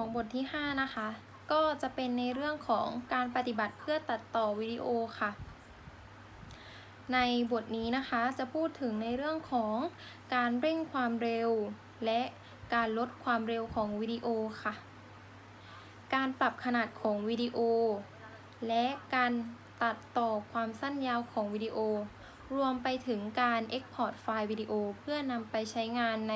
ของบทที่ 5 นะคะ ก็จะเป็นในเรื่องของการปฏิบัติเพื่อตัดต่อวิดีโอค่ะ ในบทนี้นะคะจะพูดถึงในเรื่องของการเร่งความเร็ว และการลดความเร็วของวิดีโอค่ะ การปรับขนาดของวิดีโอ และการตัดต่อความสั้นยาวของวิดีโอ รวมไปถึงการ Export ไฟล์วิดีโอ เพื่อนำไปใช้งานใน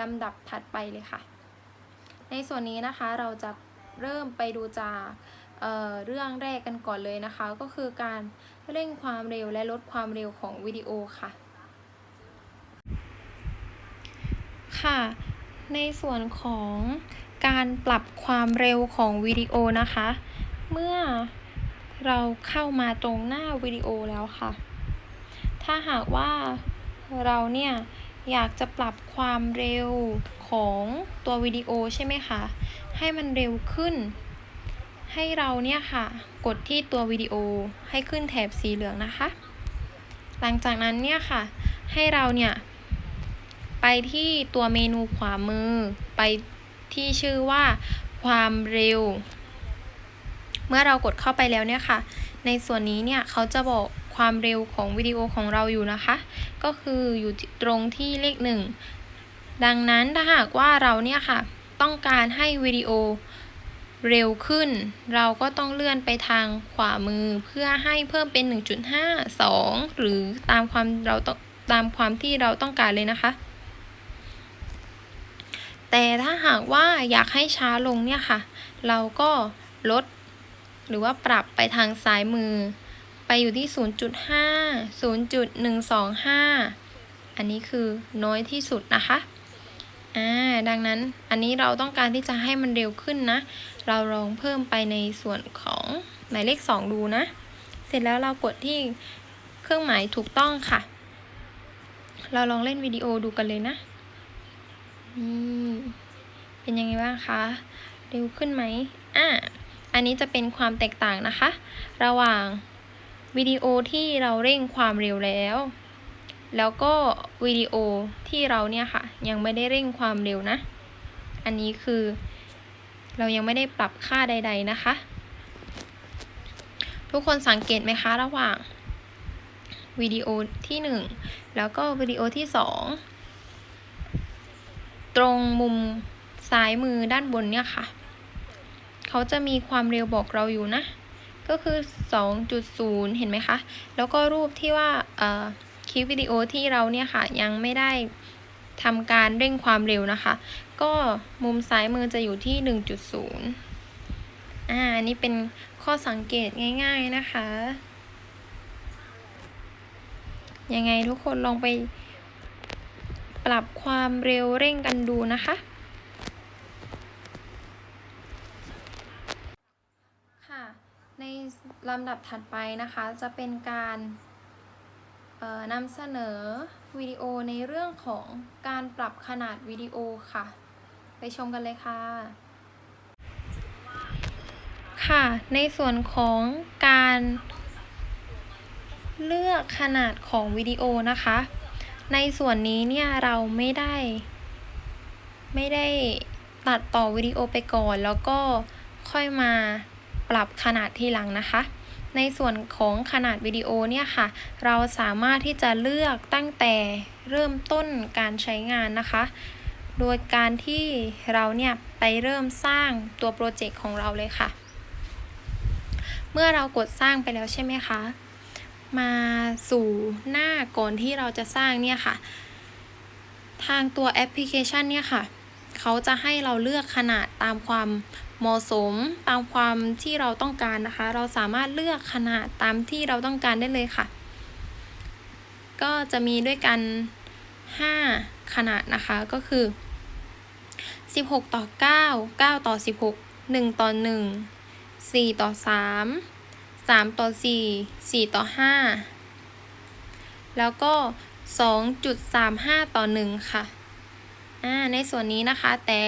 ลำดับถัดไปเลยค่ะ ในส่วนนี้นะคะเราจะเริ่มไปดูจากเเรื่องแรกกันก่อนเลยนะคะ ก็คือการเร่งความเร็วและลดความเร็วของวิดีโอค่ะ ค่ะ ในส่วนของการปรับความเร็วของวิดีโอนะคะ เมื่อเราเข้ามาตรงหน้าวิดีโอแล้วค่ะ ถ้าหากว่าเราเนี่ย อยากจะปรับความเร็วของตัววิดีโอใช่ไหมคะ ให้มันเร็วขึ้น ให้เราเนี่ยค่ะ กดที่ตัววิดีโอให้ขึ้นแถบสีเหลืองนะคะ หลังจากนั้นเนี่ยค่ะ ให้เราเนี่ยไปที่ตัวเมนูขวามือ ไปที่ชื่อว่าความเร็ว เมื่อเรากดเข้าไปแล้วเนี่ยค่ะ ในส่วนนี้เนี่ยเขาจะบอก ความเร็วของวิดีโอของเราอยู่นะคะ ก็คืออยู่ตรงที่เลขหนึ่งดังนั้นถ้าหากว่าเราเนี่ยค่ะ ต้องการให้วิดีโอเร็วขึ้น เราก็ต้องเลื่อนไปทางขวามือเพื่อให้เพิ่มเป็น 1.5 2 หรือตามความเราต้องตามความที่เราต้องการเลยนะคะ แต่ถ้าหากว่าอยากให้ช้าลงเนี่ยค่ะ เราก็ลด หรือว่าปรับไปทางซ้ายมือ ไปอยู่ที่ 0.5 0.125 อันนี้คือน้อยที่สุดนะคะ อ่า ดังนั้นอันนี้เราต้องการที่จะให้มันเร็วขึ้นนะ เราลองเพิ่มไปในส่วนของหมายเลข 2 ดูนะ เสร็จแล้วเรากดที่เครื่องหมายถูกต้องค่ะ เราลองเล่นวิดีโอดูกันเลยนะ นี่เป็นยังไงบ้างคะ เร็วขึ้นไหมอ่าอันนี้จะเป็นความแตกต่างนะคะ ระหว่าง วิดีโอที่เราเร่งความเร็วแล้ว แล้วก็วิดีโอที่เราเนี่ยค่ะ ยังไม่ได้เร่งความเร็วนะ อันนี้คือเรายังไม่ได้ปรับค่าใด ๆนะคะ ทุกคนสังเกตไหมคะระหว่างวิดีโอที่ 1 แล้วก็วิดีโอที่ 2 ตรงมุมซ้ายมือด้านบนเนี่ยค่ะ เขาจะมีความเร็วบอกเราอยู่นะ ก็คือ 2.0 เห็นไหมคะ แล้วก็รูปที่ว่าคลิปวิดีโอที่เราเนี่ยค่ะยังไม่ได้ทำการเร่งความเร็วนะคะ ก็มุมซ้ายมือจะอยู่ที่ 1.0 อ่าอันนี้เป็นข้อสังเกตง่ายๆนะคะ ยังไงทุกคนลองไปปรับความเร็วเร่งกันดูนะคะค่ะ ในลำดับถัดไปนะคะจะเป็นการนำเสนอวิดีโอในเรื่องของการปรับขนาดวิดีโอค่ะ ไปชมกันเลยค่ะ ค่ะ ในส่วนของการเลือกขนาดของวิดีโอนะคะ ในส่วนนี้เนี่ยเราไม่ได้ ไม่ได้ตัดต่อวิดีโอไปก่อน แล้วก็ค่อยมา ปรับขนาดทีหลังนะคะ ในส่วนของขนาดวิดีโอเนี่ยค่ะ เราสามารถที่จะเลือกตั้งแต่เริ่มต้นการใช้งานนะคะ โดยการที่เราเนี่ยไปเริ่มสร้างตัวโปรเจกต์ของเราเลยค่ะ เมื่อเรากดสร้างไปแล้วใช่ไหมคะ มาสู่หน้าก่อนที่เราจะสร้างเนี่ยค่ะ ทางตัวแอปพลิเคชันเนี่ยค่ะ เขาจะให้เราเลือกขนาดตามความเหมาะสมตามความที่เราต้องการนะคะ เราสามารถเลือกขนาดตามที่เราต้องการได้เลยค่ะ ก็จะมีด้วยกัน 5 ขนาดนะคะก็คือ 16 ต่อ 9 9 ต่อ 16 1 ต่อ 1 4 ต่อ 3 3 ต่อ 4 4 ต่อ 5 แล้วก็ 2.35 ต่อ 1 ค่ะ อ่าในส่วนนี้นะคะ แต่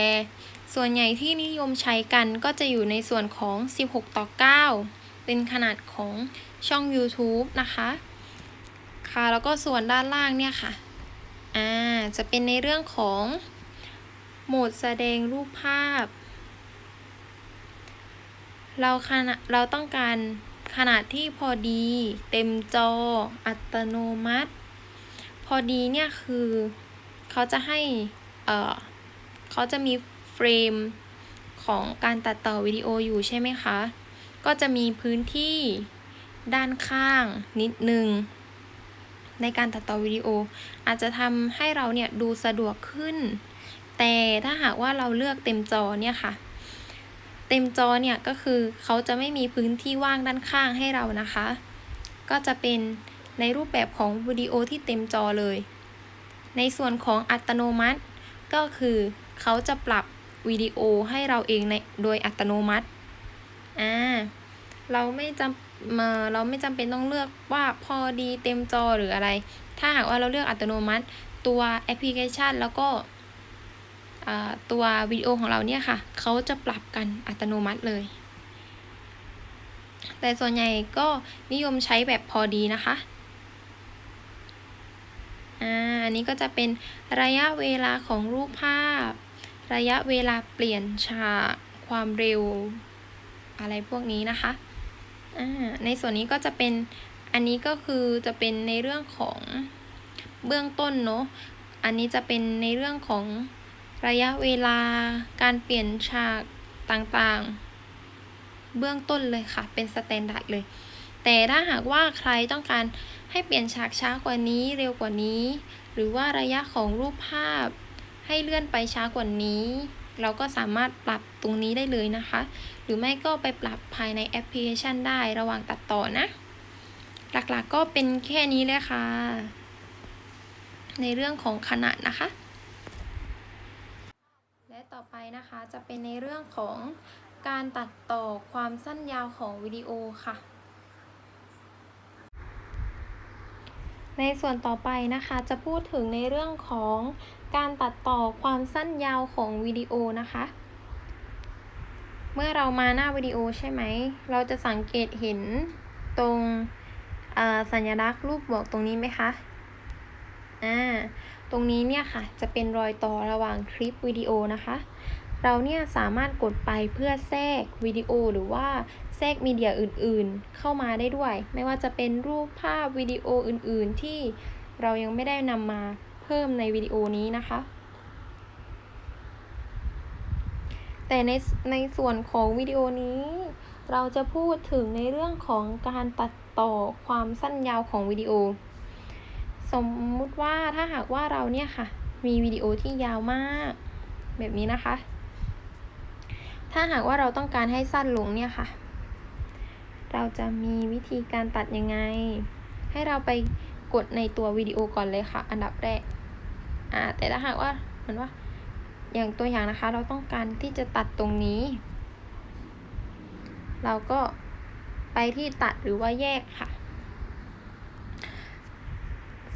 ส่วนใหญ่ที่นิยมใช้กันก็จะอยู่ในส่วนของ 16 ต่อ 9 เป็นขนาดของช่อง YouTube นะคะ ค่ะแล้วก็ส่วนด้านล่างเนี่ยค่ะ อ่า จะเป็นในเรื่องของโหมดแสดงรูปภาพ เราขนาดเราต้องการขนาดที่พอดี เต็มจอ อัตโนมัติ พอดีเนี่ยคือเขาจะให้ เอ่อเขาจะมีเฟรมของการตัดต่อวิดีโออยู่ใช่ไหมคะ ก็จะมีพื้นที่ด้านข้างนิดนึง ในการตัดต่อวิดีโอ อาจจะทำให้เราเนี่ยดูสะดวกขึ้น แต่ถ้าหากว่าเราเลือกเต็มจอเนี่ยค่ะ เต็มจอเนี่ยก็คือเขาจะไม่มีพื้นที่ว่างด้านข้างให้เรานะคะ ก็จะเป็นในรูปแบบของวิดีโอที่เต็มจอเลย ในส่วนของอัตโนมัติ ก็คือเขาจะปรับวิดีโอให้เราเองในโดยอัตโนมัติ อ่า เราไม่จำมาเราไม่จำเป็นต้องเลือกว่าพอดีเต็มจอหรืออะไร ถ้าหากว่าเราเลือกอัตโนมัติตัวแอปพลิเคชันแล้วก็ตัววิดีโอของเราเนี่ยค่ะ เขาจะปรับกันอัตโนมัติเลย แต่ส่วนใหญ่ก็นิยมใช้แบบพอดีนะคะ อ่า อันนี้ก็จะเป็นระยะเวลาของรูปภาพ ระยะเวลาเปลี่ยนฉาก ความเร็ว อะไรพวกนี้นะคะ ในส่วนนี้ก็จะเป็นอันนี้ก็คือจะเป็นในเรื่องของเบื้องต้นเนาะ อันนี้จะเป็นในเรื่องของระยะเวลาการเปลี่ยนฉากต่างๆ เบื้องต้นเลยค่ะ เป็นสแตนดาร์ดเลย แต่ถ้าหากว่าใครต้องการให้เปลี่ยนฉากช้ากว่านี้เร็วกว่านี้ หรือว่าระยะของรูปภาพ ให้เลื่อนไปช้ากว่านี้ เราก็สามารถปรับตรงนี้ได้เลยนะคะ หรือไม่ก็ไปปรับภายในแอปพลิเคชันได้ระหว่างตัดต่อนะ หลักๆกก็เป็นแค่นี้เลยค่ะ ในเรื่องของขนาดนะคะต่อไปนะคะจะเป็นในเรื่องของการตัดต่อความสั้นยาวของวิดีโอค่ะ ในส่วนต่อไปนะคะจะพูดถึงในเรื่องของการตัดต่อความสั้นยาวของวิดีโอนะคะ เมื่อเรามาหน้าวิดีโอใช่ไหม เราจะสังเกตเห็นตรงสัญลักษณ์รูปบวกตรงนี้ไหมคะอ่าตรงนี้เนี่ยค่ะจะเป็นรอยต่อระหว่างคลิปวิดีโอนะคะ เราเนี่ยสามารถกดไปเพื่อแทรกวิดีโอหรือว่าแทรกมีเดียอื่นๆ เข้ามาได้ด้วย ไม่ว่าจะเป็นรูปภาพวิดีโออื่นๆ ที่เรายังไม่ได้นำมาเพิ่มในวิดีโอนี้นะคะ แต่ในในส่วนของวิดีโอนี้ เราจะพูดถึงในเรื่องของการตัดต่อความสั้นยาวของวิดีโอ สมมุติว่าถ้าหากว่าเราเนี่ยค่ะ มีวิดีโอที่ยาวมาก แบบนี้นะคะ ถ้าหากว่าเราต้องการให้สั้นลงเนี่ยค่ะ เราจะมีวิธีการตัดยังไง ให้เราไปกดในตัววิดีโอก่อนเลยค่ะ อันดับแรก อ่า แต่ถ้าหากว่าเหมือนว่า อย่างตัวอย่างนะคะ เราต้องการที่จะตัดตรงนี้ เราก็ไปที่ตัดหรือว่าแยกค่ะ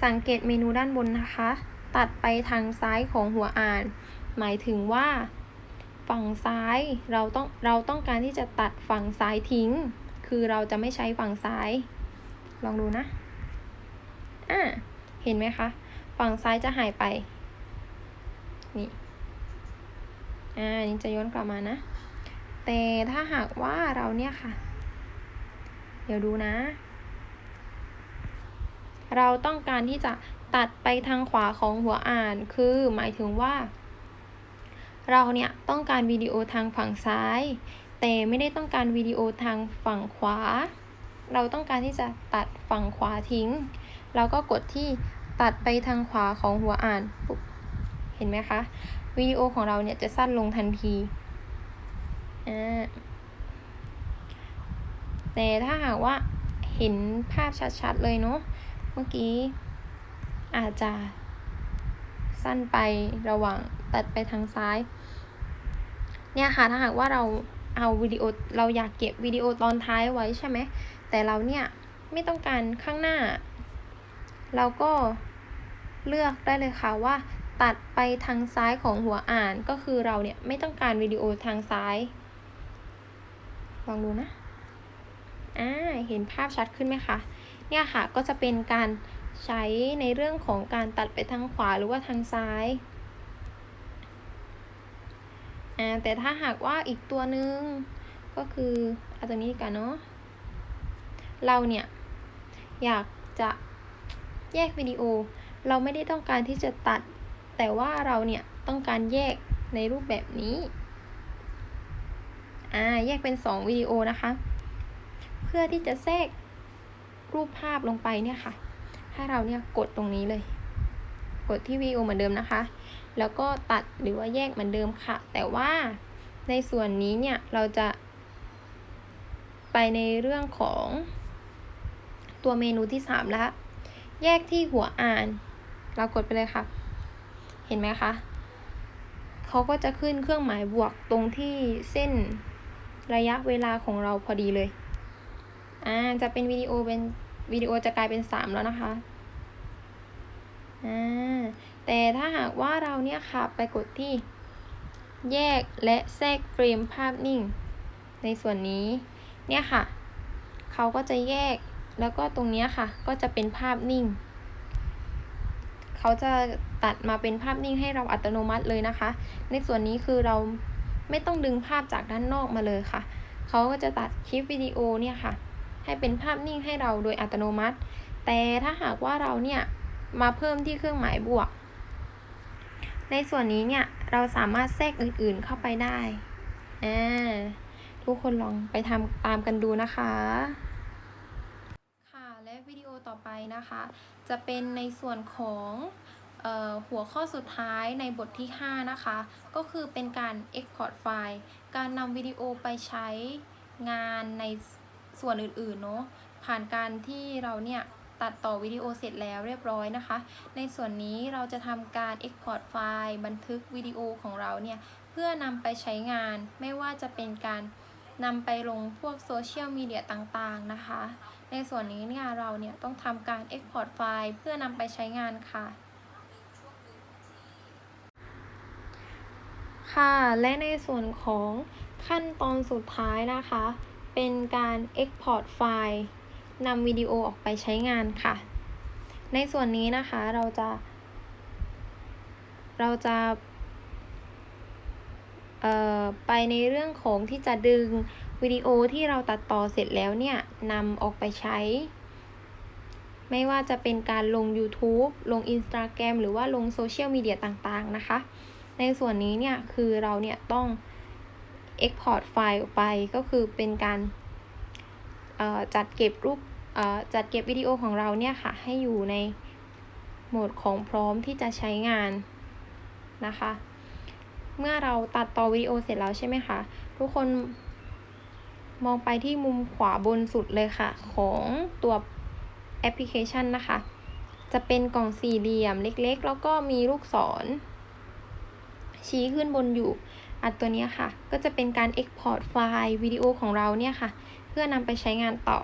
สังเกตเมนูด้านบนนะคะ ตัดไปทางซ้ายของหัวอ่าน หมายถึงว่า ฝั่งซ้ายเราต้องเราต้องการที่จะตัดฝั่งซ้ายทิ้ง คือเราจะไม่ใช้ฝั่งซ้าย ลองดูนะอ่าเห็นไหมคะ ฝั่งซ้ายจะหายไป นี่อ่านี่จะย้อนกลับมานะ แต่ถ้าหากว่าเราเนี่ยค่ะ เดี๋ยวดูนะ เราต้องการที่จะตัดไปทางขวาของหัวอ่าน คือหมายถึงว่า เราเนี่ยต้องการวิดีโอทางฝั่งซ้าย แต่ไม่ได้ต้องการวิดีโอทางฝั่งขวา เราต้องการที่จะตัดฝั่งขวาทิ้ง เราก็กดที่ตัดไปทางขวาของหัวอ่านปุ๊บเห็นไหมคะวิดีโอของเราเนี่ยจะสั้นลงทันทีแต่ถ้าหากว่าเห็นภาพชัดๆเลยเนาะเมื่อกี้อาจจะสั้นไประหว่างตัดไปทางซ้าย เนี่ยค่ะถ้าหากว่าเราเอาวิดีโอเราอยากเก็บวิดีโอตอนท้ายไว้ใช่ไหมแต่เราเนี่ยไม่ต้องการข้างหน้า เราก็เลือกได้เลยค่ะว่า ตัดไปทางซ้ายของหัวอ่านก็คือเราเนี่ยไม่ต้องการวิดีโอทางซ้ายลองดูนะอ่าเห็นภาพชัดขึ้นไหมคะเนี่ยค่ะก็จะเป็นการใช้ในเรื่องของการตัดไปทางขวาหรือว่าทางซ้าย อ่าแต่ถ้าหากว่าอีกตัวหนึ่งก็คือเอาตัวนี้กันเนาะเราเนี่ยอยากจะแยกวิดีโอ เราไม่ได้ต้องการที่จะตัด แต่ว่าเราเนี่ยต้องการแยกในรูปแบบนี้อ่าแยกเป็นสองวิดีโอนะคะ เพื่อที่จะแทรกรูปภาพลงไปเนี่ยค่ะ ให้เราเนี่ยกดตรงนี้เลย กดที่วิดีโอเหมือนเดิมนะคะ แล้วก็ตัดหรือว่าแยกเหมือนเดิมค่ะ แต่ว่าในส่วนนี้เนี่ยเราจะ ไปในเรื่องของตัวเมนูที่สามแล้วแยกที่หัวอ่าน เรากดไปเลยค่ะ เห็นไหมคะเขาก็จะขึ้นเครื่องหมายบวกตรงที่เส้นระยะเวลาของเราพอดีเลย อ่า จะเป็นวิดีโอเป็นวิดีโอจะกลายเป็นสามแล้วนะคะ แต่ถ้าหากว่าเราเนี่ยค่ะไปกดที่ แยกและแทรกเฟรมภาพนิ่ง ในส่วนนี้เนี่ยค่ะ เขาก็จะแยกแล้วก็ตรงนี้ค่ะ ก็จะเป็นภาพนิ่ง เขาจะตัดมาเป็นภาพนิ่งให้เราอัตโนมัติเลยนะคะ ในส่วนนี้คือเราไม่ต้องดึงภาพจากด้านนอกมาเลยค่ะ เขาก็จะตัดคลิปวิดีโอเนี่ยค่ะ ให้เป็นภาพนิ่งให้เราโดยอัตโนมัติ แต่ถ้าหากว่าเราเนี่ย มาเพิ่มที่เครื่องหมายบวก ในส่วนนี้เนี่ยเราสามารถแทรกอื่นๆเข้าไปได้อ่าทุกคนลองไปทำตามกันดูนะคะ ค่ะและวิดีโอต่อไปนะคะ จะเป็นในส่วนของออหัวข้อสุดท้ายในบทที่ 5 นะคะ ก็คือเป็นการ Export ไฟล์ การนำวิดีโอไปใช้งานในส่วนอื่นๆเนาะผ่านการที่เราเนี่ย ตัดต่อวิดีโอเสร็จแล้วเรียบร้อยนะคะ ในส่วนนี้เราจะทำการ Export ไฟล์บันทึกวิดีโอของเราเนี่ยเพื่อนำไปใช้งานไม่ว่าจะเป็นการนำไปลงพวกโซเชียลมีเดียต่างๆนะคะ ในส่วนนี้เนี่ยเราเนี่ยต้องทำการ Export ไฟล์เพื่อนำไปใช้งานค่ะ ค่ะ และในส่วนของขั้นตอนสุดท้ายนะคะ เป็นการ Export ไฟล์ นำวิดีโอออกไปใช้งานค่ะ ในส่วนนี้นะคะเราจะ เราจะไปในเรื่องของที่จะดึงวิดีโอที่เราตัดต่อเสร็จแล้วเนี่ยนำออกไปใช้ ไม่ว่าจะเป็นการลง YouTube ลง Instagram หรือว่าลงโซเชียลมีเดียต่างๆนะคะ ในส่วนนี้เนี่ยคือเราเนี่ยต้อง Export ไฟล์ออกไปก็คือเป็นการ จัดเก็บรูปจัดเก็บวิดีโอของเราเนี่ยค่ะ ให้อยู่ในโหมดของพร้อมที่จะใช้งานนะคะ เมื่อเราตัดต่อวิดีโอเสร็จแล้วใช่ไหมคะ ทุกคนมองไปที่มุมขวาบนสุดเลยค่ะ ของตัวแอปพลิเคชันนะคะ จะเป็นกล่องสี่เหลี่ยมเล็กๆ แล้วก็มีลูกศร ชี้ขึ้นบนอยู่ อันตัวนี้ค่ะ ก็จะเป็นการ Export ไฟล์วิดีโอของเราเนี่ยค่ะ พื่อนำไปใช้งานต่อ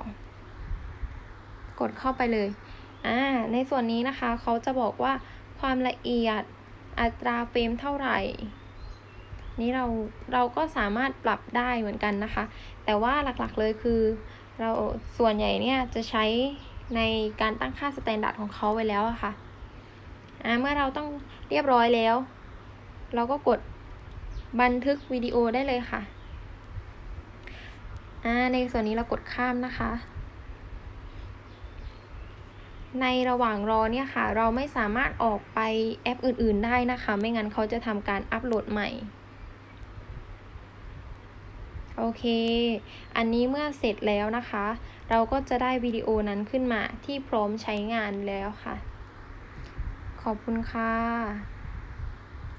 กดเข้าไปเลยอ่าในส่วนนี้นะคะเขาจะบอกว่าความละเอียดอัตราเฟรมเท่าไหร่ นี่เราเราก็สามารถปรับได้เหมือนกันนะคะ แต่ว่าหลักๆเลยคือ เราส่วนใหญ่เนี่ยจะใช้ในการตั้งค่าสแตนดาร์ดของเขาไว้แล้วอะค่ะอ่าเมื่อเราต้องเรียบร้อยแล้ว เราก็กดบันทึกวิดีโอได้เลยค่ะ อ่าในส่วนนี้เรากดข้ามนะคะ ในระหว่างรอเนี่ยค่ะ เราไม่สามารถออกไปแอปอื่น ๆ ได้นะคะ ไม่งั้นเขาจะทำการอัปโหลดใหม่โอเค อันนี้เมื่อเสร็จแล้วนะคะ เราก็จะได้วิดีโอนั้นขึ้นมาที่พร้อมใช้งานแล้วค่ะ ขอบคุณค่ะ